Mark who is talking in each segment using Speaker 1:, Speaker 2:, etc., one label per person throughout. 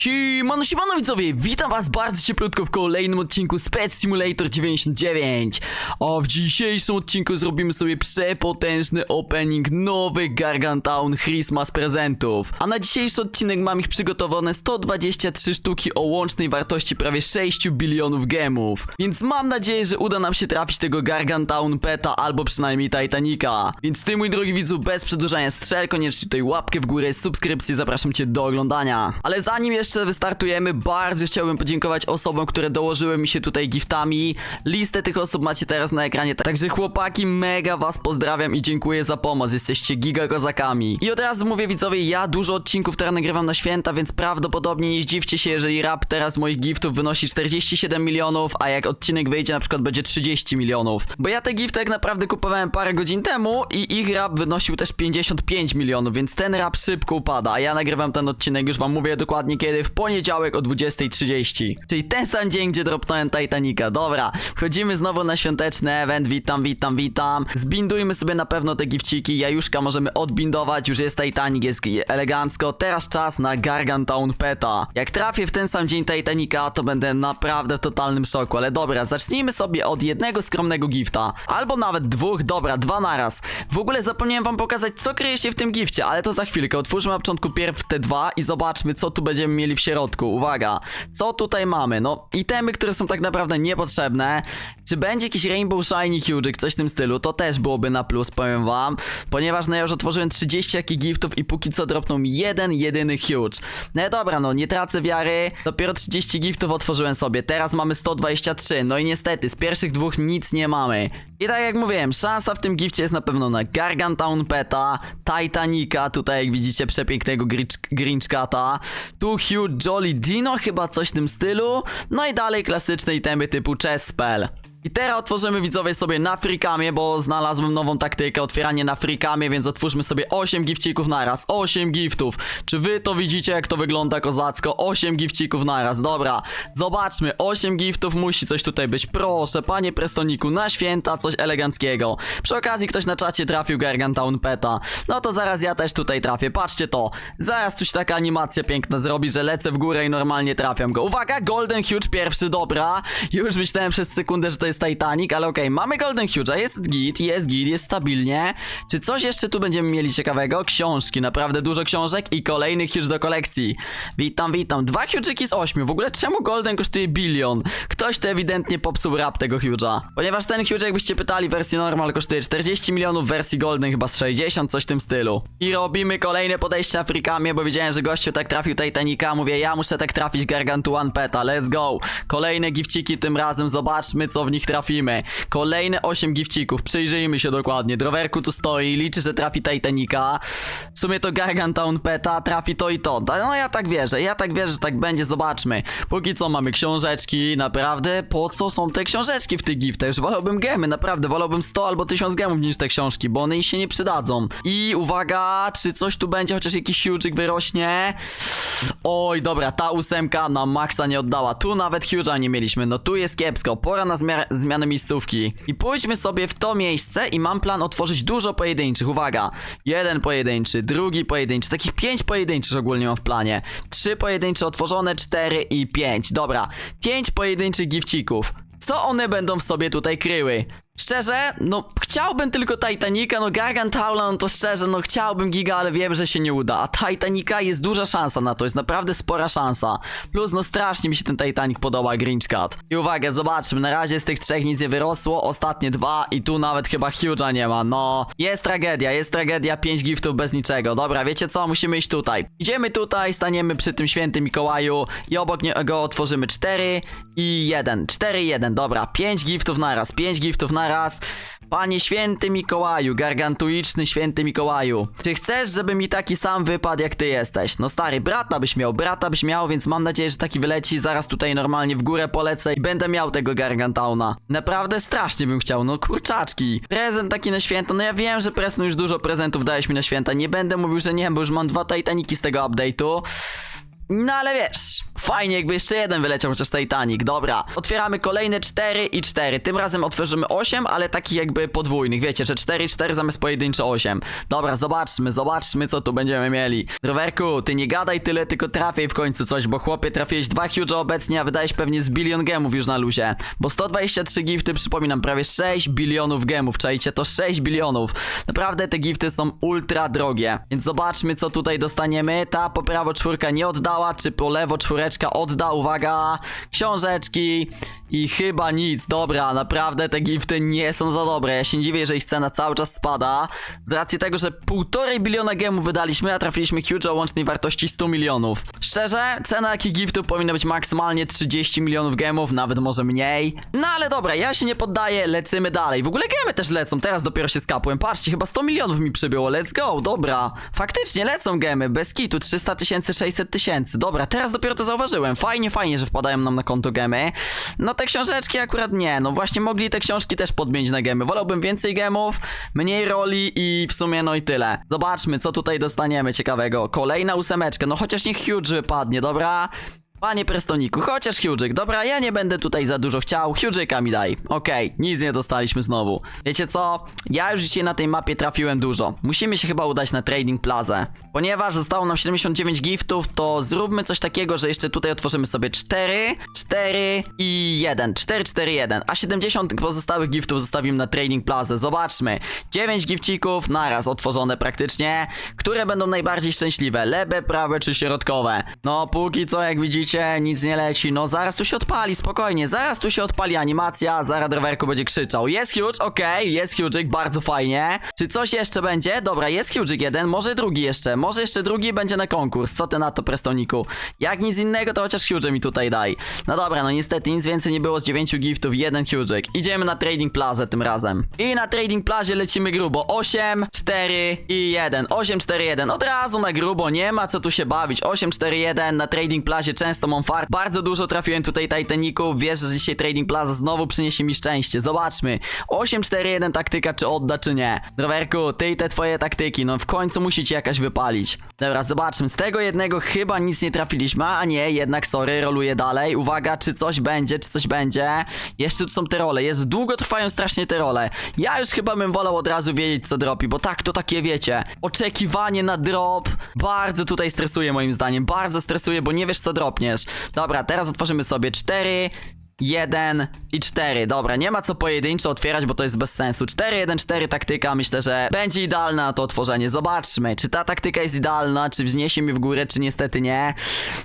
Speaker 1: Siemano, siemano widzowie, witam was bardzo cieplutko w kolejnym odcinku Spec Simulator 99 A w dzisiejszym odcinku zrobimy sobie przepotężny opening nowych Gargantown Christmas prezentów. A na dzisiejszy odcinek mam ich przygotowane 123 sztuki o łącznej wartości prawie 6 bilionów gemów. Więc mam nadzieję, że uda nam się trafić tego Gargantown Peta albo przynajmniej Titanica. Więc ty mój drogi widzu, bez przedłużania strzel, koniecznie tutaj łapkę w górę, subskrypcję, zapraszam cię do oglądania. Ale zanim jeszcze wystartujemy, bardzo chciałbym podziękować osobom, które dołożyły mi się tutaj giftami. Listę tych osób macie teraz na ekranie, także chłopaki, mega was pozdrawiam i dziękuję za pomoc, jesteście giga kozakami. I od razu mówię widzowie, ja dużo odcinków teraz nagrywam na święta, więc prawdopodobnie nie zdziwcie się, jeżeli rap teraz moich giftów wynosi 47 milionów, a jak odcinek wyjdzie na przykład będzie 30 milionów. Bo ja te gifty tak naprawdę kupowałem parę godzin temu i ich rap wynosił też 55 milionów, więc ten rap szybko upada, a ja nagrywam ten odcinek, już wam mówię dokładnie kiedy, w poniedziałek o 20.30. Czyli ten sam dzień, gdzie dropnąłem Titanica. Dobra, wchodzimy znowu na świąteczny event, witam, witam, witam. Zbindujmy sobie na pewno te gifciki, jajuszka możemy odbindować, już jest Titanic, jest elegancko. Teraz czas na Gargantown Peta. Jak trafię w ten sam dzień Titanica, to będę naprawdę w totalnym szoku, ale dobra, zacznijmy sobie od jednego skromnego gifta. Albo nawet dwóch, dobra, dwa naraz. W ogóle zapomniałem wam pokazać, co kryje się w tym gifcie, ale to za chwilkę. Otwórzmy na początku pierw te dwa i zobaczmy, co tu będziemy mieli w środku. Uwaga, co tutaj mamy? No, itemy, które są tak naprawdę niepotrzebne. Czy będzie jakiś Rainbow Shiny Huge, coś w tym stylu? To też byłoby na plus, powiem wam. Ponieważ no ja już otworzyłem 30 jakich giftów i póki co dropnął jeden, jedyny Huge. No dobra, no nie tracę wiary. Dopiero 30 giftów otworzyłem sobie. Teraz mamy 123. No i niestety, z pierwszych dwóch nic nie mamy. I tak jak mówiłem, szansa w tym gifcie jest na pewno na Gargantown Peta, Titanica, tutaj jak widzicie przepięknego Grinch, Grinchcata, tu Jolly Dino, chyba coś w tym stylu, no i dalej klasyczne itemy typu Chess Spell. I teraz otworzymy widzowie sobie na frikamie, bo znalazłem nową taktykę, otwieranie na frikamie, więc otwórzmy sobie 8 gifcików naraz, 8 giftów. Czy wy to widzicie jak to wygląda kozacko? 8 gifcików naraz, dobra. Zobaczmy, 8 giftów musi coś tutaj być. Proszę, panie Prestoniku, na święta coś eleganckiego. Przy okazji ktoś na czacie trafił Gargantown Peta. No to zaraz ja też tutaj trafię, patrzcie to. Zaraz tu się taka animacja piękna zrobi, że lecę w górę i normalnie trafiam go. Uwaga, Golden Huge pierwszy, dobra. Już myślałem przez sekundę, że to jest Titanic, ale okej, mamy Golden Huge'a, jest git, jest git, jest stabilnie. Czy coś jeszcze tu będziemy mieli ciekawego? Książki, naprawdę dużo książek i kolejny Huge do kolekcji. Witam, witam. Dwa Huge'iki z ośmiu. W ogóle czemu Golden kosztuje bilion? Ktoś to ewidentnie popsuł rap tego Huge'a. Ponieważ ten Huge, jakbyście pytali, wersji normal kosztuje 40 milionów, wersji Golden chyba z 60, coś w tym stylu. I robimy kolejne podejście Afrikamie, bo widziałem, że gościu tak trafił Titanica. Mówię, ja muszę tak trafić Gargantuan Peta, let's go. Kolejne gifciki tym razem, zobaczmy co w nich trafimy. Kolejne 8 gifcików, przyjrzyjmy się dokładnie. Drowerku tu stoi, liczy, że trafi Titanica. W sumie to Gargantown Peta, trafi to i to. No ja tak wierzę, ja tak wierzę, że tak będzie, zobaczmy. Póki co mamy książeczki, naprawdę, po co są te książeczki w tych giftach? Już wolałbym gemy, naprawdę, wolałbym 100 albo 1000 gemów niż te książki, bo one się nie przydadzą. I uwaga, czy coś tu będzie, chociaż jakiś huge'ik wyrośnie? Oj, dobra, ta ósemka na maksa nie oddała. Tu nawet Huge'a nie mieliśmy, no tu jest kiepsko. Pora na zmia- zmianę miejscówki. I pójdźmy sobie w to miejsce i mam plan otworzyć dużo pojedynczych. Uwaga, jeden pojedynczy, drugi pojedynczy, takich pięć pojedynczych ogólnie mam w planie. Trzy pojedyncze otworzone, cztery i pięć. Dobra, pięć pojedynczych gifcików. Co one będą w sobie tutaj kryły? Szczerze, no chciałbym tylko Titanica, no Gargantuan to szczerze, no chciałbym giga, ale wiem, że się nie uda. A Titanica jest duża szansa na to, jest naprawdę spora szansa. Plus, no strasznie mi się ten Titanic podoba, Grinch Cat. I uwaga, zobaczmy, na razie z tych trzech nic nie wyrosło, ostatnie dwa i tu nawet chyba Huge'a nie ma, no. Jest tragedia, jest tragedia, pięć giftów bez niczego. Dobra, wiecie co, musimy iść tutaj. Idziemy tutaj, staniemy przy tym świętym Mikołaju i obok niego otworzymy cztery i jeden. Cztery i jeden, dobra, pięć giftów naraz, pięć giftów naraz. Panie święty Mikołaju, gargantuiczny święty Mikołaju, czy chcesz, żeby mi taki sam wypadł jak ty jesteś? No stary, brata byś miał, brata byś miał, więc mam nadzieję, że taki wyleci, zaraz tutaj normalnie w górę polecę i będę miał tego Gargantauna. Naprawdę strasznie bym chciał, no kurczaczki. Prezent taki na święta, no ja wiem, że Presno już dużo prezentów dałeś mi na święta, nie będę mówił, że nie, bo już mam dwa Titaniki z tego update'u. No ale wiesz, fajnie, jakby jeszcze jeden wyleciał chociaż Titanic. Dobra, otwieramy kolejne 4 i 4. Tym razem otworzymy 8, ale takich jakby podwójnych. Wiecie, że 4 i 4 zamiast pojedyncze 8. Dobra, zobaczmy, zobaczmy, co tu będziemy mieli. Rowerku, ty nie gadaj tyle, tylko trafiej w końcu coś, bo chłopie, trafiłeś dwa huge obecnie, a wydajesz pewnie z bilion gemów już na luzie. Bo 123 gifty, przypominam, prawie 6 bilionów gemów, czajcie, to 6 bilionów. Naprawdę te gifty są ultra drogie. Więc zobaczmy, co tutaj dostaniemy. Ta po prawo czwórka nie oddała, czy po lewo czwóreczka odda. Uwaga, książeczki. I chyba nic, dobra, naprawdę te gifty nie są za dobre. Ja się dziwię, że ich cena cały czas spada. Z racji tego, że półtorej biliona gemów wydaliśmy, a trafiliśmy huge o łącznej wartości 100 milionów. Szczerze, cena takich giftów powinna być maksymalnie 30 milionów gemów, nawet może mniej. No ale dobra, ja się nie poddaję, lecimy dalej. W ogóle gemy też lecą, teraz dopiero się skapłem. Patrzcie, chyba 100 milionów mi przybyło, let's go, dobra. Faktycznie lecą gemy, bez kitu, 300 tysięcy, 600 tysięcy. Dobra, teraz dopiero to zauważyłem. Fajnie, fajnie, że wpadają nam na konto gemy. No te książeczki akurat nie, no właśnie mogli te książki też podmienić na gemy. Wolałbym więcej gemów, mniej roli i w sumie no i tyle. Zobaczmy, co tutaj dostaniemy ciekawego. Kolejna ósemeczka, no chociaż niech huge wypadnie, dobra? Panie Prestoniku, chociaż Hughik, dobra, ja nie będę tutaj za dużo chciał, Hughika mi daj. Okej, nic nie dostaliśmy znowu. Wiecie co? Ja już dzisiaj na tej mapie trafiłem dużo. Musimy się chyba udać na Trading Plaza. Ponieważ zostało nam 79 giftów, to zróbmy coś takiego, że jeszcze tutaj otworzymy sobie 4, 4 i 1. 4, 4, 1. A 70 pozostałych giftów zostawimy na Trading Plaza. Zobaczmy. 9 gifcików naraz otworzone praktycznie. Które będą najbardziej szczęśliwe? Lewe, prawe czy środkowe? No, póki co, jak widzicie, nic nie leci. No, zaraz tu się odpali, spokojnie. Zaraz tu się odpali animacja, zaraz rowerku będzie krzyczał. Jest huge, okej, jest huge, bardzo fajnie. Czy coś jeszcze będzie? Dobra, jest huge jeden, może drugi jeszcze. Może jeszcze drugi będzie na konkurs. Co ty na to, Prestoniku? Jak nic innego, to chociaż huge mi tutaj daj. No dobra, no niestety nic więcej nie było z 9 giftów, jeden huge. Idziemy na Trading Plaza tym razem. I na Trading Plazie lecimy grubo. 8, 4 i 1. 8, 4, 1. Od razu na grubo, nie ma co tu się bawić. 8, 4, 1 na Trading Plazie często mam fart. Bardzo dużo trafiłem tutaj Titaników. Wiesz, że dzisiaj Trading Plaza znowu przyniesie mi szczęście. Zobaczmy. 8, 4, 1 taktyka, czy odda, czy nie. Rowerku, ty i te twoje taktyki, no w końcu musi ci jakaś wypalić. Dobra, zobaczmy. Z tego jednego chyba nic nie trafiliśmy, a nie, jednak sorry, roluję dalej. Uwaga, czy coś będzie, czy coś będzie. Jeszcze tu są te role. Jest długo trwają strasznie te role. Ja już chyba bym wolał od razu wiedzieć, co dropi, bo tak to takie wiecie. Oczekiwanie na drop bardzo tutaj stresuje moim zdaniem. Bardzo stresuje, bo nie wiesz, co Dobra, teraz otworzymy sobie 4. 1 i 4. Dobra, nie ma co pojedynczo otwierać, bo to jest bez sensu. 4, 1, 4 taktyka, myślę, że będzie idealna na to otworzenie. Zobaczmy, czy ta taktyka jest idealna, czy wzniesie mi w górę, czy niestety nie.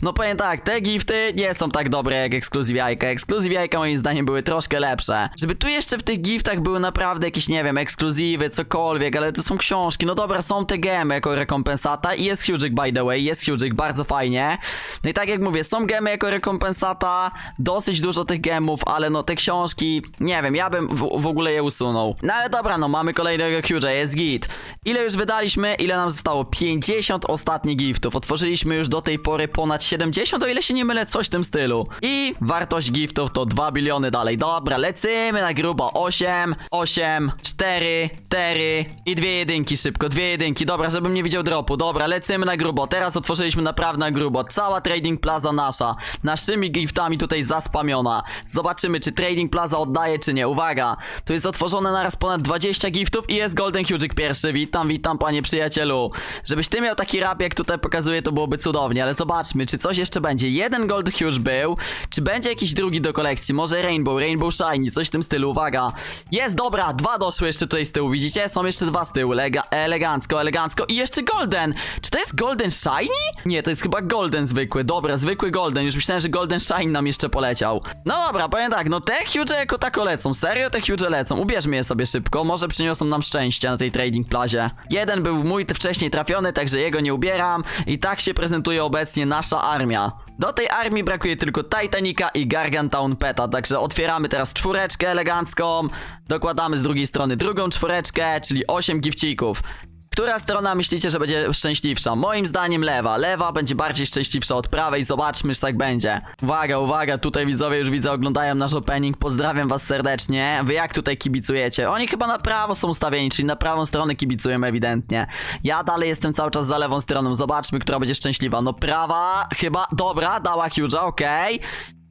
Speaker 1: No powiem tak, te gifty nie są tak dobre jak ekskluzyw jajka. Jajka moim zdaniem były troszkę lepsze. Żeby tu jeszcze w tych giftach były naprawdę jakieś, nie wiem, ekskluzywy, cokolwiek, ale to są książki. No dobra, są te gemy jako rekompensata i jest Hughik by the way, jest Hughik, bardzo fajnie. No i tak jak mówię, są gemy jako rekompensata, dosyć dużo tych gemów, ale no te książki, nie wiem, ja bym w, w ogóle je usunął. No ale dobra, no mamy kolejnego Huge'a, jest git. Ile już wydaliśmy? Ile nam zostało? 50 ostatnich giftów. Otworzyliśmy już do tej pory ponad 70, o ile się nie mylę, coś w tym stylu. I wartość giftów to 2 biliony dalej. Dobra, lecimy na grubo. 8, 8, 4, 4 i dwie jedynki szybko, dwie jedynki. Dobra, żebym nie widział dropu. Dobra, lecimy na grubo. Teraz otworzyliśmy naprawdę na grubo. Cała Trading Plaza nasza. Naszymi giftami tutaj zaspamiona. Zobaczymy, czy Trading Plaza oddaje, czy nie. Uwaga, tu jest otworzone naraz ponad 20 giftów i jest Golden Huge'ik pierwszy. Witam, witam, panie przyjacielu. Żebyś ty miał taki rap, jak tutaj pokazuję, to byłoby cudownie, ale zobaczmy, czy coś jeszcze będzie. Jeden Gold Huge był, czy będzie jakiś drugi do kolekcji? Może Rainbow, Rainbow Shiny, coś w tym stylu, uwaga. Jest, dobra, dwa doszły jeszcze tutaj z tyłu, widzicie? Są jeszcze dwa z tyłu, Lega elegancko, elegancko i jeszcze Golden. Czy to jest Golden Shiny? Nie, to jest chyba Golden zwykły, dobra, zwykły Golden, już myślałem, że Golden Shine nam jeszcze poleciał. No dobra, powiem tak, no te huge jako tako lecą, serio te huge lecą, ubierzmy je sobie szybko, może przyniosą nam szczęście na tej trading plazie. Jeden był mój wcześniej trafiony, także jego nie ubieram i tak się prezentuje obecnie nasza armia. Do tej armii brakuje tylko Titanica i Gargantown Peta, także otwieramy teraz czwóreczkę elegancką, dokładamy z drugiej strony drugą czwóreczkę, czyli 8 gifcików. Która strona myślicie, że będzie szczęśliwsza? Moim zdaniem lewa. Lewa będzie bardziej szczęśliwsza od prawej. Zobaczmy, czy tak będzie. Uwaga, uwaga, tutaj widzowie już widzę, oglądają nasz opening. Pozdrawiam was serdecznie. Wy jak tutaj kibicujecie? Oni chyba na prawo są ustawieni, czyli na prawą stronę kibicują ewidentnie. Ja dalej jestem cały czas za lewą stroną. Zobaczmy, która będzie szczęśliwa. No prawa, chyba, dobra, dała Huge'a, okej.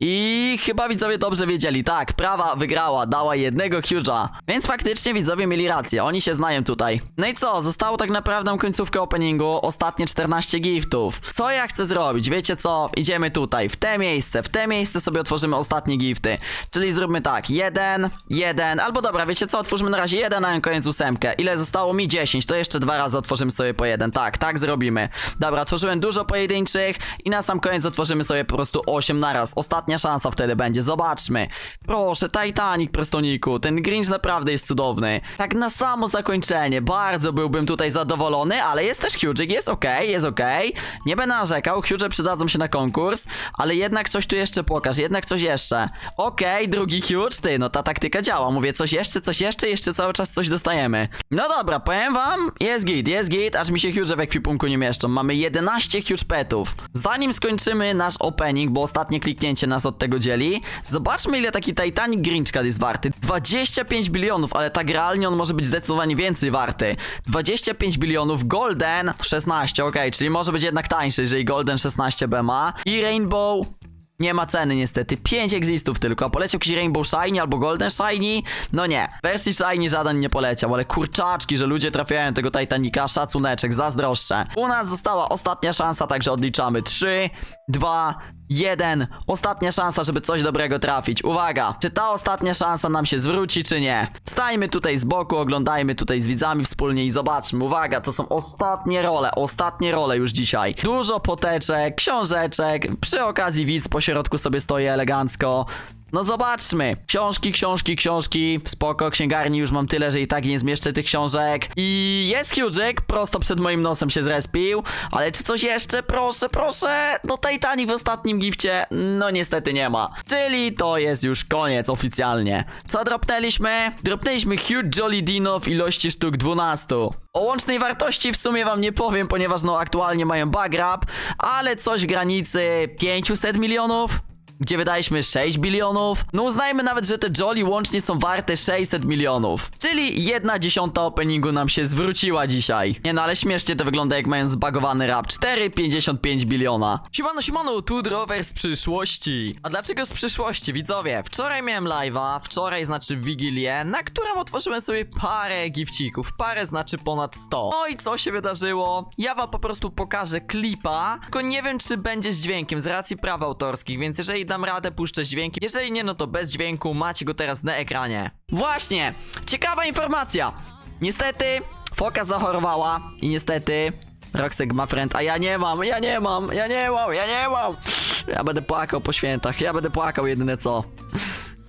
Speaker 1: I chyba widzowie dobrze wiedzieli. Tak, prawa wygrała, dała jednego huge'a. Więc faktycznie widzowie mieli rację, oni się znają tutaj. No i co, zostało tak naprawdę końcówkę openingu, ostatnie 14 giftów. Co ja chcę zrobić? Wiecie co? Idziemy tutaj, w te miejsce, w te miejsce sobie otworzymy ostatnie gifty. Czyli zróbmy tak, jeden, jeden, albo dobra, wiecie co? Otwórzmy na razie jeden, a na koniec ósemkę. Ile zostało mi? 10, to jeszcze dwa razy otworzymy sobie po jeden. Tak, tak zrobimy. Dobra, otworzyłem dużo pojedynczych i na sam koniec otworzymy sobie po prostu 8 naraz. Ostatnia szansa wtedy będzie, zobaczmy. Proszę, Titanic, Prestoniku, ten Grinch naprawdę jest cudowny. Tak na samo zakończenie, bardzo byłbym tutaj zadowolony, ale jest też Huge, jest okej, jest okej. Nie będę narzekał, Huge przydadzą się na konkurs, ale jednak coś tu jeszcze pokaż, jednak coś jeszcze. Okej, drugi Huge, ty, no ta taktyka działa, mówię coś jeszcze, coś jeszcze, jeszcze cały czas coś dostajemy. No dobra, powiem wam, jest git, jest git, aż mi się Huge w ekwipunku nie mieszczą. Mamy 11 Huge petów. Zanim skończymy nasz opening, bo ostatnie kliknięcie nas od tego dzieli, zobaczmy ile taki Titanic Grinch Card jest warty. 25 bilionów, ale tak realnie on może być zdecydowanie więcej warty. 25 bilionów, Golden 16, ok, czyli może być jednak tańszy, jeżeli Golden 16B ma. I Rainbow nie ma ceny niestety. 5 existów tylko. Poleciał jakiś Rainbow Shiny albo Golden Shiny? No nie. Wersji Shiny żaden nie poleciał, ale kurczaczki, że ludzie trafiają tego Titanica, szacuneczek, zazdroszczę. U nas została ostatnia szansa, także odliczamy. 3, 2, 1. Ostatnia szansa, żeby coś dobrego trafić. Uwaga, czy ta ostatnia szansa nam się zwróci, czy nie? Stajmy tutaj z boku, oglądajmy tutaj z widzami wspólnie i zobaczmy. Uwaga, to są ostatnie role, ostatnie role już dzisiaj. Dużo poteczek, książeczek, przy okazji widz po środku sobie stoi elegancko. No zobaczmy. Książki, książki, książki. Spoko, księgarni już mam tyle, że i tak nie zmieszczę tych książek. I jest Hughek, prosto przed moim nosem się zrespił. Ale czy coś jeszcze? Proszę, proszę. No Titanic w ostatnim gifcie, no niestety nie ma. Czyli to jest już koniec oficjalnie. Co dropnęliśmy? Dropnęliśmy Huge Jolly Dino w ilości sztuk 12. O łącznej wartości w sumie wam nie powiem, ponieważ no aktualnie mają bagrab, ale coś w granicy 500 milionów gdzie wydaliśmy 6 bilionów. No uznajmy nawet, że te Jolly łącznie są warte 600 milionów. Czyli jedna dziesiąta openingu nam się zwróciła dzisiaj. Nie no, ale śmiesznie to wygląda jak mają zbagowany rap. 4,55 biliona. Siemano, siemano, tu Drover z przyszłości. A dlaczego z przyszłości, widzowie? Wczoraj miałem live'a, wczoraj znaczy Wigilię, na którym otworzyłem sobie parę gifcików. Parę znaczy ponad 100. No i co się wydarzyło? Ja wam po prostu pokażę klipa, tylko nie wiem, czy będzie z dźwiękiem z racji praw autorskich, więc jeżeli dam radę, puszczę z dźwiękiem. Jeżeli nie, no to bez dźwięku macie go teraz na ekranie. Właśnie! Ciekawa informacja! Niestety, foka zachorowała i niestety Roxek ma friend, a ja nie mam, ja nie mam, ja nie mam, ja nie mam. Ja będę płakał po świętach, ja będę płakał jedyne co.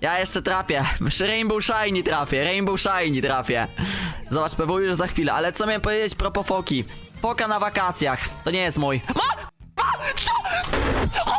Speaker 1: Ja jeszcze trafię. Rainbow Shiny trafię, Rainbow Shiny trafię. Zobacz, PW już za chwilę, ale co miałem powiedzieć propos foki? Foka na wakacjach, to nie jest mój. Ma!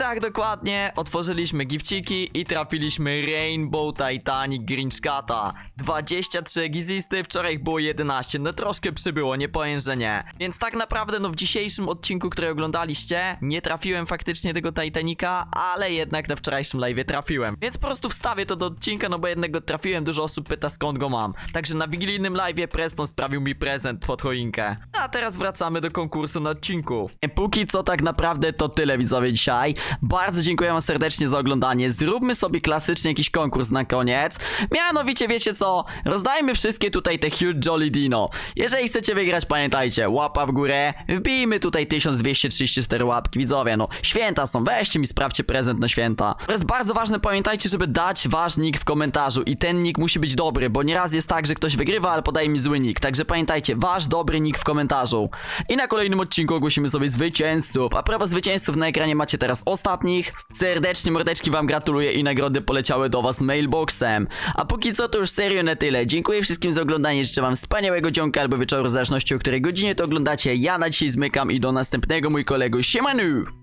Speaker 1: tak dokładnie otworzyliśmy gifciki i trafiliśmy Rainbow Titanic Grinch Cata. 23 gizisty, wczoraj było 11, no troszkę przybyło, nie powiem, że nie. Więc tak naprawdę no w dzisiejszym odcinku, który oglądaliście, nie trafiłem faktycznie tego Titanica, ale jednak na wczorajszym live trafiłem. Więc po prostu wstawię to do odcinka, no bo jednego trafiłem, dużo osób pyta skąd go mam. Także na wigilijnym live Preston sprawił mi prezent pod choinkę. A teraz wracamy do konkursu na odcinku. Póki co tak naprawdę to tyle widzowie dzisiaj. Bardzo dziękuję wam serdecznie za oglądanie. Zróbmy sobie klasycznie jakiś konkurs na koniec. Mianowicie wiecie co? Rozdajmy wszystkie tutaj te Huge Jolly Dino. Jeżeli chcecie wygrać, pamiętajcie, łapa w górę. Wbijmy tutaj 1234 łapki, widzowie. No, święta są, weźcie mi, sprawdźcie prezent na święta. To jest bardzo ważne, pamiętajcie, żeby dać wasz nick w komentarzu. I ten nick musi być dobry, bo nieraz jest tak, że ktoś wygrywa, ale podaje mi zły nick. Także pamiętajcie, wasz dobry nick w komentarzu. I na kolejnym odcinku ogłosimy sobie zwycięzców. A propos zwycięzców na ekranie macie teraz ostatnich. Serdecznie mordeczki wam gratuluję i nagrody poleciały do was mailboxem. A póki co to już serio na tyle. Dziękuję wszystkim za oglądanie, życzę wam wspaniałego dzionka albo wieczoru, w zależności o której godzinie to oglądacie. Ja na dzisiaj zmykam i do następnego mój kolego. Siemanu!